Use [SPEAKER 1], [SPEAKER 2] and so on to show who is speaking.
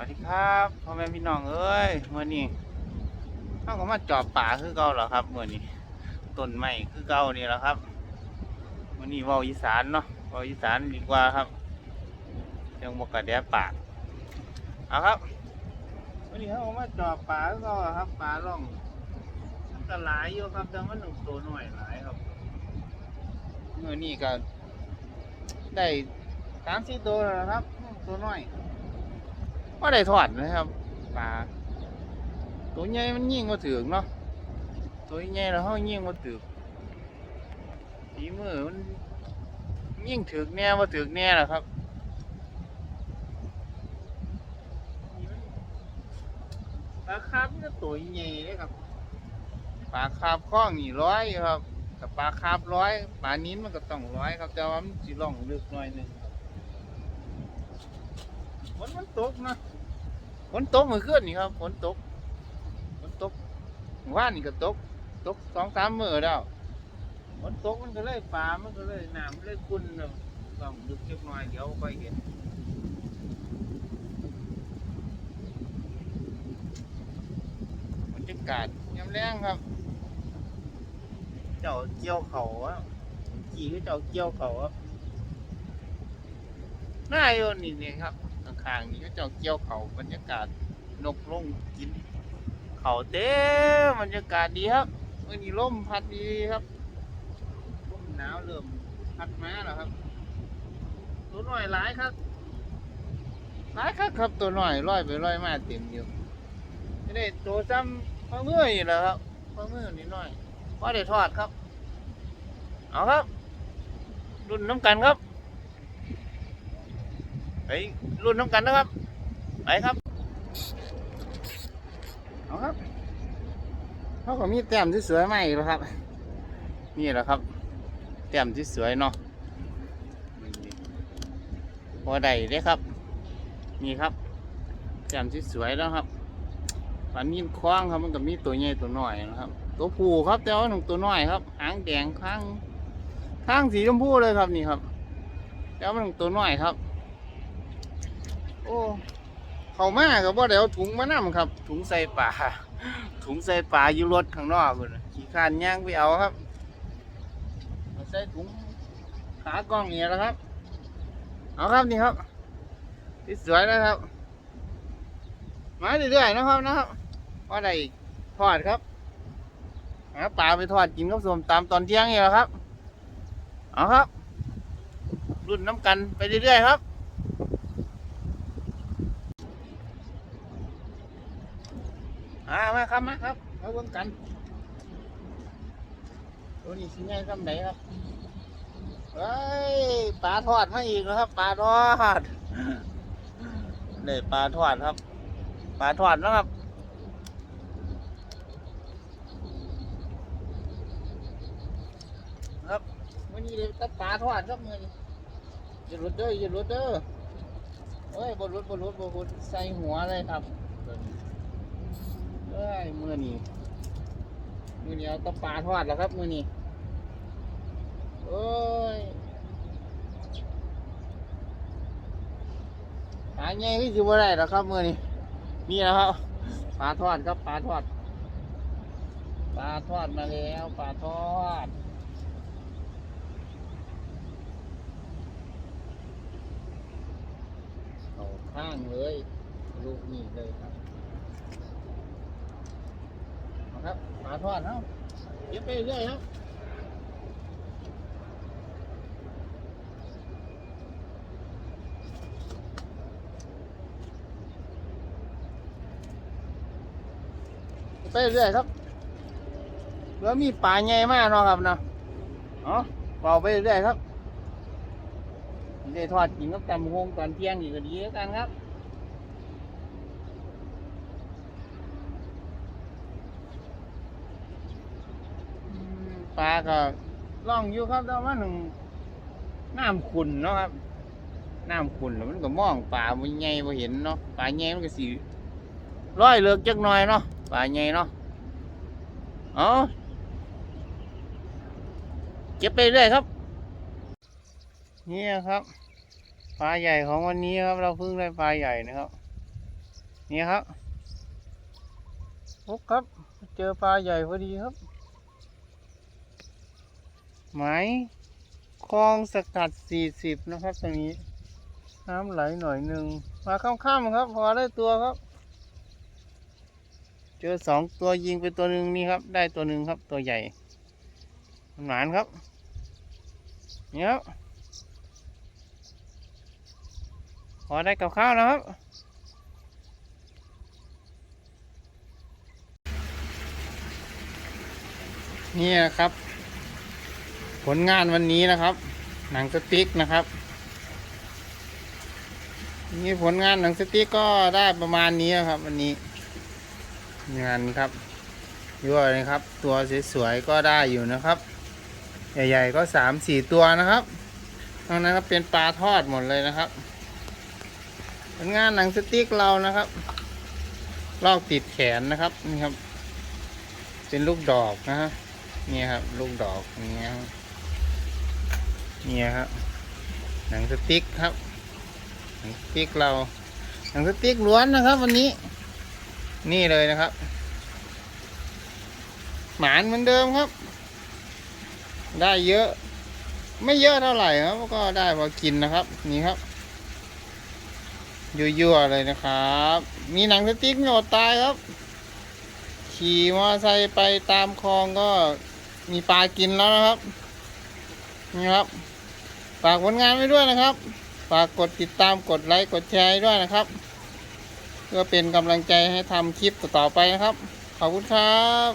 [SPEAKER 1] วัสดีครับพ่อแม่พี่น้องเอ้ยเมื่อนี้เขาก็มาจอบป่าคือเก่าเหรอครับเมื่อนี้ต้นไม้คือเก่านี่แหละครับเมื่อนี้ว่าอีสานเนาะว่าอีสานดีกว่าครับยังบกกระแดะปากเอาครับเมื่อนี้เขาก็มาจอบป่าคือเก่าอครับป่าล่องมันก็หลายอยู่ครับแต่มันหนึ่งตัวหน่อยหลายครับเมื่อนี้ก็ได้สามสี่ตัวแล้วครับตัวน้อย ว่าได้ถอดนะครับปลาตัวใหญ่มันยิงมาถึงเนาะตัวใหญ่แล้วเขายิงมาถึงฝีมือมันยิงถึกแน่มาถึกแน่แหละครับปลาคาร์ฟมันก็ตัวใหญ่เลยครับปลาคาร์ฟคล้องนี่ร้อยครับกับปลาคาร์ฟร้อยปลานิ้นมันก็ต้องร้อยครับแต่ว่ามันสิล่องลึกหน่อยนึง ฝนมันตกนะฝนตกเมื่อคืนนี่ครับฝนตกฝนตกเมื่อว่านนี่ก็ตก ตกสองสามมื้อแล้วฝนตกมันก็เลยป่ามันก็เลยน้ำมันเลยขุ่นเนาะต้องดึกเล็กน้อยเดี๋ยวค่อยเห็นบรรยากาศยามแรงครับ เจ้าเกี่ยวเขาอะกี่คือเจ้าเกี่ยวเขาอะน่าอยู่นี่นี่ครับ ข้างนี่ก็เจ้าเกี่ยวเขาบรรยากาศนกลงกิน เขาเต็มบรรยากาศดีครับเมื่อนี้ลมพัดดีครับลมหนาวเริ่มพัดมาแล้วครับ ตัวหน่อยหลายครับหลายครับครับตัวหน่อยร้อยไปร้อยมาเต็มอยู่ไม่ได้ตัวซ้ำข้อมืออยู่แล้วครับข้อมือนิดหน่อยพอได้ทอดครับ เอาครับ รุ่นน้ำกันครับ ไปรุ่นน้ำกันนะครับ ไปครับ เอาครับเขาก็มีแต้มที่สวยใหม่แล้วครับ นี่แหละครับ แต้มที่สวยเนาะพอได้เด้ครับ นี่ครับแต้มที่สวยแล้วครับปลานิ่มคว้างครับมันก็มีตัวใหญ่ตัวน้อยนะครับ ตัวผู้ครับแต่ว่าหนึ่งตัวน้อยครับ หางแดงข้างข้างสีชมพูเลยครับนี่ครับ แต่ว่าหนึ่งตัวน้อยครับ โอ้เขามากับว่าเดี๋ยวถุงมานํครับ ถุงใส่ปลาถุงใส่ปลาอยู่รถข้างนอกเลยขี่ขานย่างไปเอาครับใส่ถุงขากล้องเนี่ยแหละครับ เอาครับนี่ครับที่สวยนะครับ มาเรื่อยๆนะครับนะครับว่าได้ทอดครับหาปลาไปทอดกินกับสมตามตอนเที่ยงนี่แหละครับ เอาครับ รุ่นน้ำกันไปเรื่อยๆครับ อ่ามาครับมาครับมาเบิ่งกันตัวนี้สิไงคำไหนครับเฮ้ยปลาทอดมาอีกแล้วครับปลาทอดนี่ปลาทอดครับปลาทอดนะครับครับวันนี้เลยตัดปลาทอดครับมือนี้อย่าหลุดเด้ออย่าหลุดเด้อเฮ้ยบนรถบนรถบนรถใส่หัวเลยครับ เอ้ยมือนี้มือนี้เอาแตะปลาทอดแล้วครับ มือนี้โอ้ยปลาใหญ่ที่สิบ่ได้แล้วครับมือนี้นี่นะครับปลาทอดครับปลาทอดปลาทอดมาแล้วปลาทอดเอาข้างเลยลูกนี่เลยครับ เอาครับปลา ทอดครับเก็บไปเรื่อยครับเก็บไปเรื่อยครับแล้วมีปลาใหญ่มากเนาะครับเนาะเอ๋อเป่าไปเรื่อยครับได้ทอดกินกับตำฮงตอนเที่ยงอีกก็ดีแล้วกันครับ ปลาก็ล่องอยู่ครับแต่ว่าหนึ่งน้ำขุนเนาะครับน้ำขุนแล้วมันก็มองปลามันใหญ่บ่เห็นเนาะปลาใหญ่มันก็สีร้อยเลือกจักหน่อยเนาะปลาใหญ่เนาะเอ๋อเก็บไปเรื่อยครับนี่ครับปลาใหญ่ของวันนี้ครับ เราเพิ่งได้ปลาใหญ่นะครับ นี่ครับปุ๊บครับ เจอปลาใหญ่พอดีครับ หมคลองสกัดสี่สิบนะครับตรงนี้ น้ำไหลหน่อยหนึ่งมาค่ำๆครับ พอได้ตัวครับ เจอสองตัวยิงไปตัวหนึ่งนี่ครับ ได้ตัวหนึ่งครับ ตัวใหญ่หมานครับเนี่ครับพอได้กับข้าวนะครับนี่นะครับ ผลงานวันนี้นะครับ หนังสติ๊กนะครับ นี่ผลงานหนังสติ๊กก็ได้ประมาณนี้ครับ วันนี้ งานครับยั่วเลยครับ ตัวสวยๆก็ได้อยู่นะครับ ใหญ่ๆก็สามสี่ตัวนะครับตรงนั้นก็เป็นปลาทอดหมดเลยนะครับผลงานหนังสติ๊กเรานะครับ ลอกติดแขนนะครับนี่ครับ เป็นลูกดอกนะฮะนี่ครับ ลูกดอกนี่ครั นี่ครับ หนังสติ๊กครับ หนังสติ๊กเรา หนังสติ๊กล้วนนะครับ วันนี้ นี่เลยนะครับ หมานเหมือนเดิมครับ ได้เยอะ ไม่เยอะเท่าไหร่ครับก็ได้พอกินนะครับ นี่ครับยั่วๆเลยนะครับ มีหนังสติ๊กหนดตายครับ ขี่มอไซค์ไปตามคลองก็มีปลากินแล้วนะครับ นี่ครับ ฝากผลงานไว้ด้วยนะครับ ฝากกดติดตามกดไลค์กดแชร์ด้วยนะครับ เพื่อเป็นกำลังใจให้ทำคลิปต่อๆไปนะครับ ขอบคุณครับ